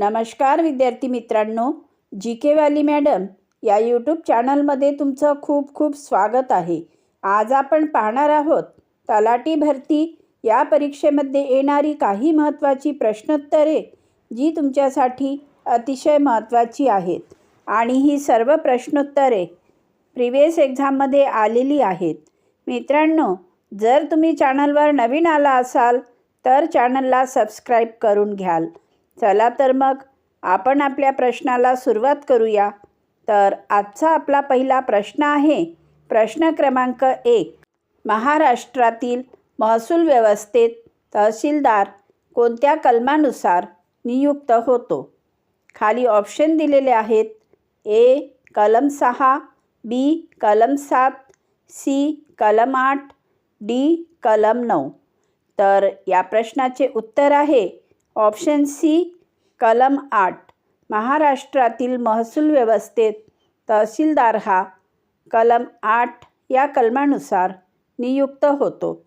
नमस्कार विद्यार्थी मित्रांनो जी के वाली मॅडम या यूट्यूब चॅनलमध्ये तुमचं खूप खूप स्वागत आहे. आज आपण पाहणार आहोत तलाटी भरती या परीक्षेमध्ये येणारी काही महत्त्वाची प्रश्नोत्तरे जी तुमच्यासाठी अतिशय महत्त्वाची आहेत. आणि ही सर्व प्रश्नोत्तरे प्रिवियस एक्झाममध्ये आलेली आहेत. मित्रांनो जर तुम्ही चॅनलवर नवीन आला असाल तर चॅनलला सबस्क्राईब करून घ्याल. चला तर मग आपण आपल्या प्रश्नाला सुरुवात करूया. तर आजचा आपला पहिला प्रश्न आहे प्रश्न क्रमांक एक. महाराष्ट्रातील महसूल व्यवस्थेत तहसीलदार कोणत्या कलमानुसार नियुक्त होतो? खाली ऑप्शन दिलेले आहेत ए कलम सहा बी कलम सात सी कलम आठ डी कलम नऊ. तर या प्रश्नाचे उत्तर आहे ऑप्शन सी कलम आठ. महाराष्ट्रातील महसूल व्यवस्थेत तहसीलदार हा कलम आठ या कलमानुसार नियुक्त होतो.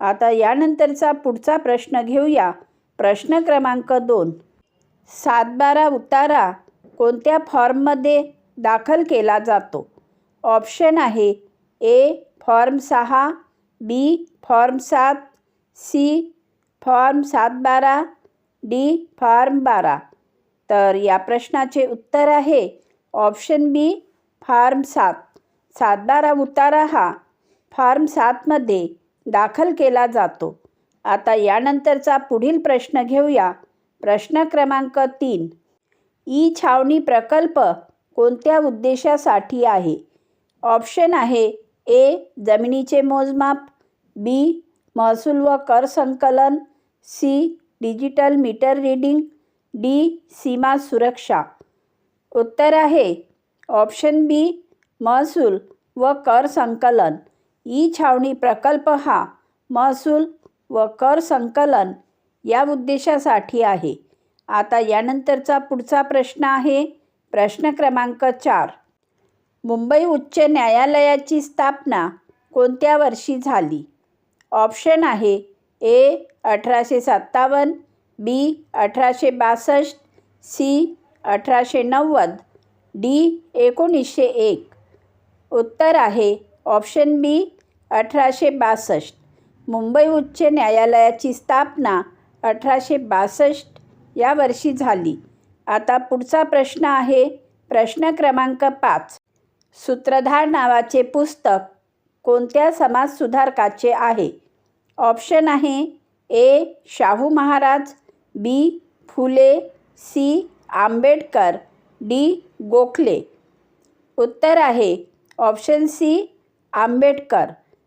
आता यानंतरचा पुढचा प्रश्न घेऊया. प्रश्न क्रमांक दोन. सातबारा उतारा कोणत्या फॉर्ममध्ये दाखल केला जातो? ऑप्शन आहे ए फॉर्म सहा बी फॉर्म सात सी फॉर्म सात बारा डी फार्म बारा. तर या प्रश्नाचे उत्तर आहे ऑप्शन बी फार्म सात. सातबारा उतारा हा फार्म सातमध्ये दाखल केला जातो. आता यानंतरचा पुढील प्रश्न घेऊया. प्रश्न क्रमांक तीन. ई छावणी प्रकल्प कोणत्या उद्देशासाठी आहे? ऑप्शन आहे ए जमिनीचे मोजमाप बी महसूल व कर संकलन C digital meter reading D सीमा सुरक्षा. उत्तर आहे ऑप्शन बी महसूल व कर संकलन. ई छावणी प्रकल्प हा महसूल व कर संकलन या उद्देशासाठी आहे. आता यानंतरचा पुढचा प्रश्न आहे प्रश्न क्रमांक चार. मुंबई उच्च न्यायालयाची स्थापना कोणत्या वर्षी झाली? ऑप्शन आहे ए अठराशे सत्तावन्न बी अठराशे बासष्ट सी अठराशे नव्वद डी एकोणीसशे एक. उत्तर आहे ऑप्शन बी अठराशे बासष्ट. मुंबई उच्च न्यायालयाची स्थापना अठराशे बासष्ट या वर्षी झाली. आता पुढचा प्रश्न आहे प्रश्न क्रमांक पाच. सूत्रधार नावाचे पुस्तक कोणत्या समाजसुधारकाचे आहे? ऑप्शन आहे A. Shahu Maharaj B. Phule C. Ambedkar D. Gokhale. उत्तर आहे. Option C. आंबेडकर.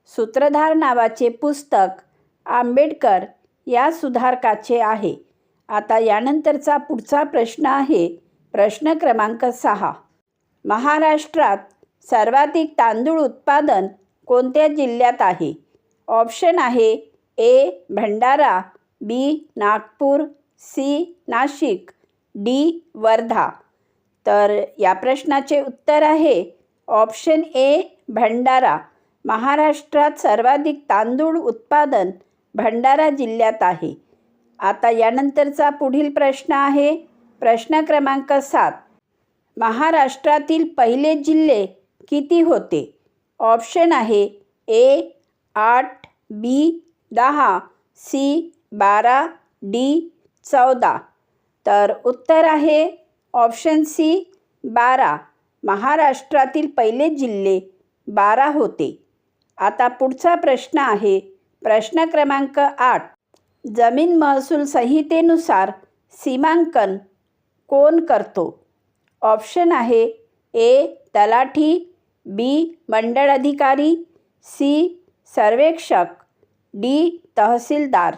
सूत्रधार नावाचे पुस्तक आंबेडकर या सुधारकाचे आहे. आता यानंतरचा पुढचा प्रश्न आहे. प्रश्न क्रमांक सहा. महाराष्ट्रात सर्वाधिक तांदूळ उत्पादन कोणत्या जिल्ह्यात आहे? ऑप्शन आहे A Bhandara B Nagpur C Nashik D Wardha. तर या प्रश्नाचे उत्तर आहे ऑप्शन ए भंडारा. महाराष्ट्रात सर्वाधिक तांदूळ उत्पादन भंडारा जिल्ह्यात आहे. आता यानंतरचा पुढील प्रश्न आहे प्रश्न क्रमांक सात. महाराष्ट्रातील पहिले जिल्हे किती होते? ऑप्शन आहे ए आठ बी दहा सी बारा डी चौदा. तर उत्तर आहे ऑप्शन सी बारा. महाराष्ट्रातील पहिले जिल्हे बारा होते. आता पुढचा प्रश्न आहे. प्रश्न क्रमांक आठ. जमीन महसूल संहितेनुसार सीमांकन कोण करतो? ऑप्शन आहे ए तलाठी बी मंडळ अधिकारी सी सर्वेक्षक. डी तहसीलदार.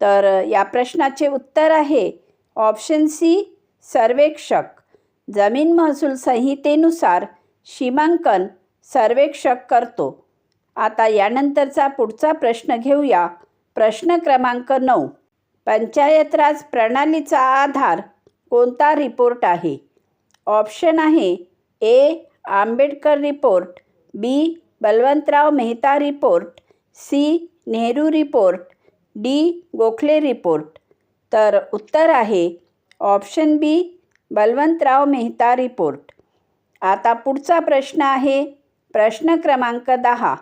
तर या प्रश्नाचे उत्तर आहे ऑप्शन सी सर्वेक्षक. जमीन महसूल संहितेनुसार सीमांकन सर्वेक्षक करतो. आता यानंतरचा पुढचा प्रश्न घेऊया. प्रश्न क्रमांक नऊ. पंचायत राज प्रणालीचा आधार कोणता रिपोर्ट आहे? ऑप्शन आहे A Ambedkar report B Balwantrai Mehta report C Nehru report D. Gokhale report. तर उत्तर आहे option B Balwantrai Mehta report. आता पुढचा प्रश्न आहे प्रश्न क्रमांक दहा.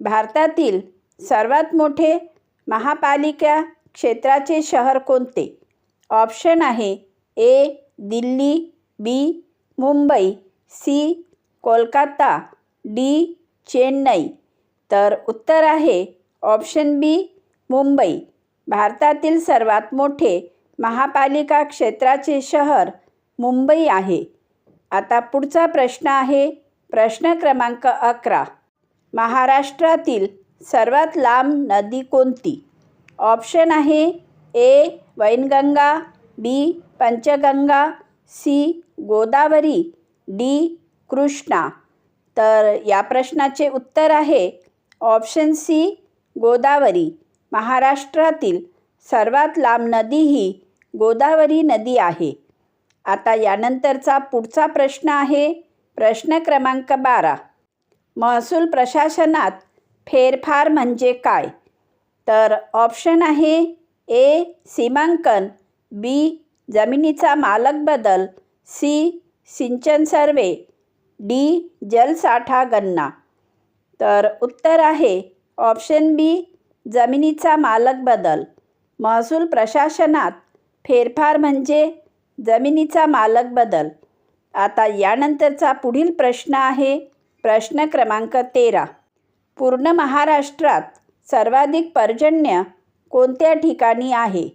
भारतातील सर्वात मोठे महापालिका क्षेत्राचे शहर कोणते? ऑप्शन आहे A Delhi B Mumbai C Kolkata D Chennai. तर उत्तर आहे ऑप्शन बी मुंबई. भारतातील सर्वात मोठे महापालिका क्षेत्राचे शहर मुंबई आहे. आता पुढचा प्रश्न आहे प्रश्न क्रमांक अकरा. महाराष्ट्रातील सर्वात लांब नदी कोणती? ऑप्शन आहे A Wainganga B Panchganga C Godavari D Krishna. तर या प्रश्नाचे उत्तर आहे ऑप्शन सी गोदावरी महाराष्ट्रातील सर्वात लांब नदी ही गोदावरी नदी आहे. आता यानंतरचा पुढचा प्रश्न आहे प्रश्न क्रमांक बारा. महसूल प्रशासनात फेरफार म्हणजे काय? तर ऑप्शन आहे ए सीमांकन बी जमिनीचा मालक बदल सी सिंचन सर्वे डी जलसाठा गणना. तर उत्तर आहे ऑप्शन बी जमिनीचा मालक बदल. महसूल प्रशासनात फेरफार म्हणजे जमिनीचा मालक बदल. आता यानंतरचा पुढील प्रश्न आहे प्रश्न क्रमांक तेरा. पूर्ण महाराष्ट्रात सर्वाधिक पर्जन्य कोणत्या ठिकाणी आहे?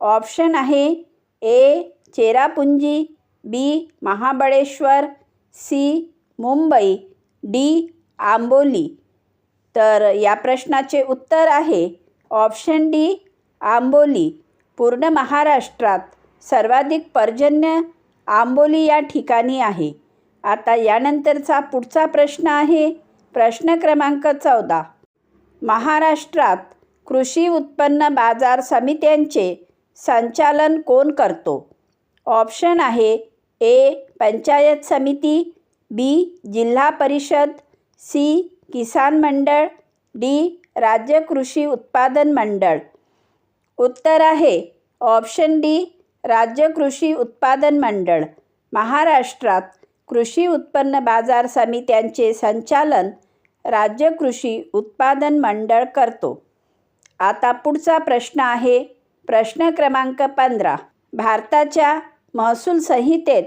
ऑप्शन आहे A Cherrapunji B Mahabaleshwar C Mumbai D Amboli. तर या प्रश्नाचे उत्तर आहे ऑप्शन डी आंबोली पूर्ण महाराष्ट्रात सर्वाधिक पर्जन्य आंबोली या ठिकाणी आहे. आता यानंतरचा पुढचा प्रश्न आहे प्रश्न क्रमांक चौदा. महाराष्ट्रात कृषी उत्पन्न बाजार समित्यांचे संचालन कोण करतो? ऑप्शन आहे ए पंचायत समिती बी जिल्हा परिषद सी किसान मंडळ डी. राज्य कृषी उत्पादन मंडळ. उत्तर आहे ऑप्शन डी. राज्य कृषी उत्पादन मंडळ. महाराष्ट्रात कृषी उत्पन्न बाजार समित्यांचे संचालन राज्य कृषी उत्पादन मंडळ करतो. आता पुढचा प्रश्न आहे प्रश्न क्रमांक पंधरा. भारताच्या महसूल संहितेत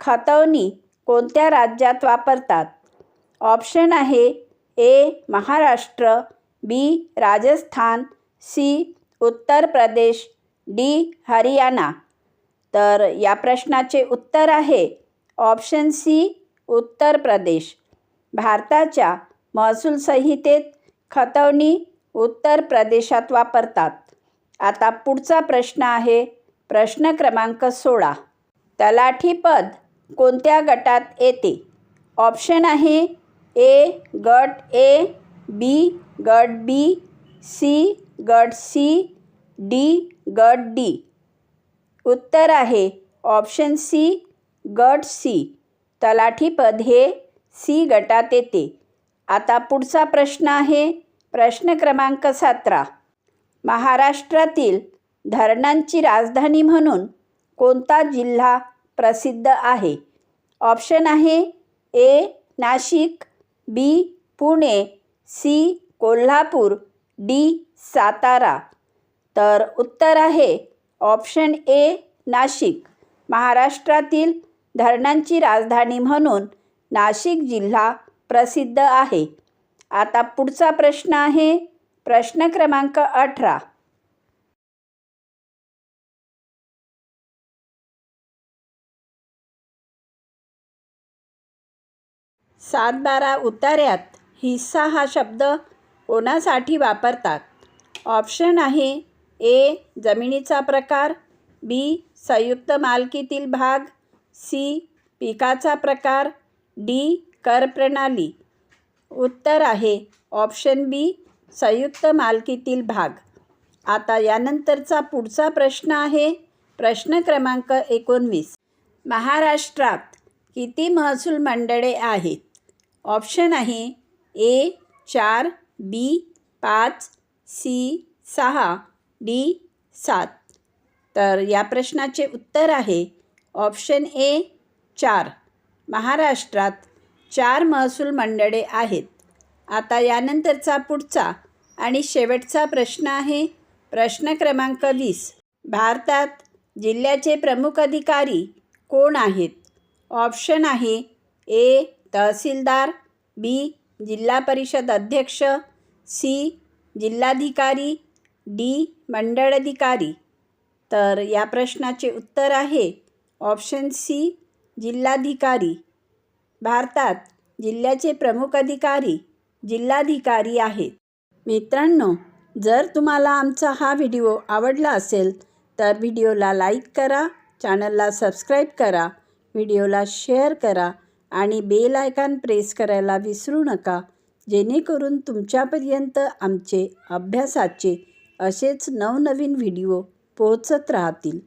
खतवणी कोणत्या राज्यात वापरतात? ऑप्शन आहे A Maharashtra B Rajasthan C Uttar Pradesh D Haryana. तर या प्रश्नाचे उत्तर आहे. ऑप्शन सी उत्तर प्रदेश. भारताच्या महसूल संहितेत खतवणी उत्तर प्रदेशात वापरतात. आता पुढचा प्रश्न आहे. प्रश्न क्रमांक सोळा. तलाठी पद कोणत्या गटात येते? ऑप्शन आहे ए गट ए बी गट बी सी गट सी डी गट डी उत्तर आहे ऑप्शन सी गट सी तलाठीपद हे सी गटात येते. आता पुढचा प्रश्न आहे. प्रश्न क्रमांक सतरा. महाराष्ट्रातील धरणांची राजधानी म्हणून कोणता जिल्हा प्रसिद्ध आहे? ऑप्शन आहे A Nashik B Pune C Kolhapur D Satara. तर उत्तर आहे ऑप्शन ए नाशिक. महाराष्ट्रातील धरणांची राजधानी म्हणून नाशिक जिल्हा प्रसिद्ध आहे. आता पुढचा प्रश्न आहे प्रश्न क्रमांक अठरा. सातबारा उतार्यात हिस्सा हा शब्द कोणासाठी वापरतात? ऑप्शन आहे ए जमिनीचा प्रकार बी संयुक्त मालकीतील भाग सी पिकाचा प्रकार डी कर प्रणाली. उत्तर आहे ऑप्शन बी संयुक्त मालकीतील भाग. आता यानंतरचा पुढचा प्रश्न आहे प्रश्न क्रमांक एकोणवीस. महाराष्ट्रात किती महसूल मंडळे आहेत? ऑप्शन आहे ए चार बी पाच सी सहा डी सात. तर या प्रश्नाचे उत्तर आहे ऑप्शन ए चार. महाराष्ट्रात चार महसूल मंडळे आहेत. आता यानंतरचा पुढचा आणि शेवटचा प्रश्न आहे. प्रश्न क्रमांक वीस. भारतात जिल्ह्याचे प्रमुख अधिकारी कोण आहेत? ऑप्शन आहे ए तहसीलदार बी जिल्हा परिषद अध्यक्ष सी जिल्हाधिकारी डी मंडळ अधिकारी तर या प्रश्नाचे उत्तर आहे ऑप्शन सी जिल्हाधिकारी. भारतात जिल्ह्याचे प्रमुख अधिकारी जिल्हाधिकारी आहेत. मित्रांनो जर तुम्हाला आमचा हा व्हिडिओ आवडला असेल तर व्हिडिओला लाईक करा चॅनलला सबस्क्राईब करा व्हिडिओला शेअर करा आणि बेल आयकॉन प्रेस करायला विसरू नका. जेणेकरून तुमच्यापर्यंत आमचे अभ्यासाचे असेच नवनवीन व्हिडिओ पोहोचत राहतील.